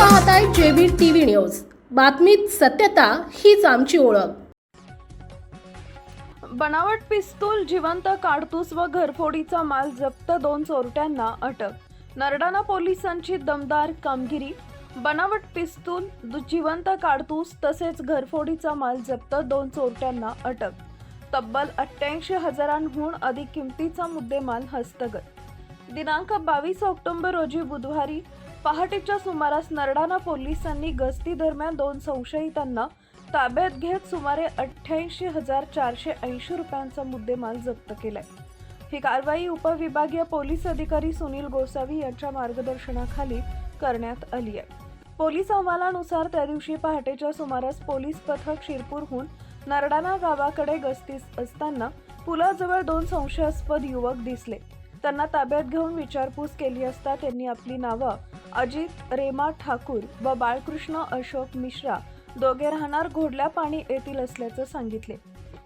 पाहताय JB TV news. बातमीत सत्यता हीच आमची ओळख. बनावट पिस्तूल जिवंत काडतूस व घरफोडीचा माल जप्त दोन चोरट्यांना अटक. नरडाणा पोलिसांची दमदार कामगिरी. बनावट पिस्तूल जिवंत काडतूस तसेच घरफोडीचा माल जप्त दोन चोरट्यांना अटक. तब्बल अठ्ठ्याऐंशी हजारांहून अधिक किमतीचा मुद्देमाल हस्तगत. दिनांक बावीस ऑक्टोबर रोजी बुधवारी पहाटेच्या सुमारास नरडाणा पोलिसांनी गस्ती दरम्यान दोन संशयितांना ताब्यात घेत सुमारे अठ्ठ्याऐंशी हजार चारशे ऐंशी रुपयांचा मुद्देमाल जप्त केलाय. ही कारवाई उपविभागीय पोलीस अधिकारी सुनील गोसावी यांच्या मार्गदर्शनाखाली करण्यात आली आहे. पोलीस अहवालानुसार त्या दिवशी पहाटेच्या सुमारास पोलीस पथक शिरपूरहून नरडाणा गावाकडे गस्तीस असताना पुलाजवळ दोन संशयास्पद युवक दिसले. त्यांना ताब्यात घेऊन विचारपूस केली असता त्यांनी आपली नावं अजित रेमा ठाकूर व बाळकृष्ण अशोक मिश्रा दोघे राहणार घोडल्या पाणी येथील असल्याचं सांगितले.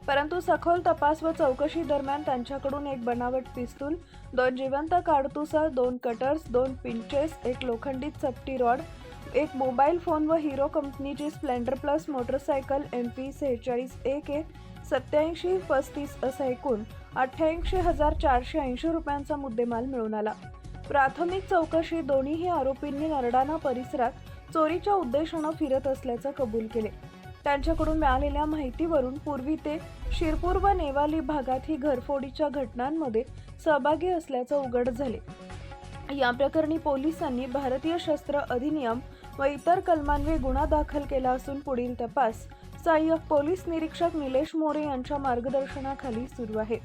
परंतु सखोल तपास व चौकशी दरम्यान त्यांच्याकडून एक बनावट पिस्तूल दोन जिवंत काडतुसं दोन कटर्स दोन पिंचेस एक लोखंडी चपटी रॉड एक मोबाईल फोन व हिरो कंपनीची Splendor plus motorcycle M P सेहेचाळीस एक एक सत्याऐंशी पस्तीस असा एकूण अठ्ठ्याऐंशी हजार चारशे ऐंशी रुपयांचा मुद्देमाल मिळून आला. प्राथमिक चौकशी दोन्हीही आरोपींनी नरडाणा परिसरात चोरीच्या उद्देशानं फिरत असल्याचं कबूल केले. त्यांच्याकडून मिळालेल्या माहितीवरून पूर्वी ते शिरपूर व नेवाली भागात ही घरफोडीच्या घटनांमध्ये सहभागी असल्याचं उघड झाले. या प्रकरणी पोलिसांनी भारतीय शस्त्र अधिनियम व इतर कलमांवे गुन्हा दाखल केला असून पुढील तपास सहाय्यक पोलीस निरीक्षक निलेश मोरे यांच्या मार्गदर्शनाखाली सुरू आहे.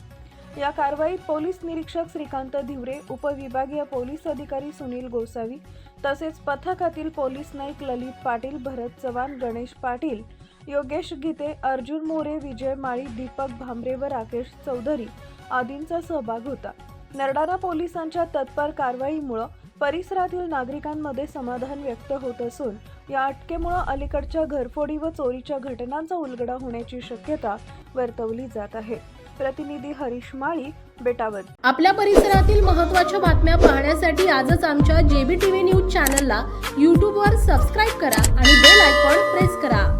या कारवाईत पोलीस निरीक्षक श्रीकांत धिवरे उपविभागीय पोलीस अधिकारी सुनील गोसावी तसेच पथकातील पोलीस नाईक ललित पाटील भरत चव्हाण गणेश पाटील योगेश गीते अर्जुन मोरे विजय माळी दीपक भांबरे व राकेश चौधरी आदींचा सहभाग होता. नरडाणा पोलिसांच्या तत्पर कारवाईमुळं परिसरातील नागरिकांमध्ये समाधान व्यक्त होत असून या अटकेमुळं अलीकडच्या घरफोडी व चोरीच्या घटनांचा उलगडा होण्याची शक्यता वर्तवली जात आहे. प्रतिनिधी हरीश माळी बेटावर आपल्या परिसरातील महत्त्वाच्या बातम्या पाहण्यासाठी आजच आमच्या जेबी टीव्ही न्यूज चॅनलला यूट्यूबवर सबस्क्राईब करा आणि बेल आयकॉन प्रेस करा.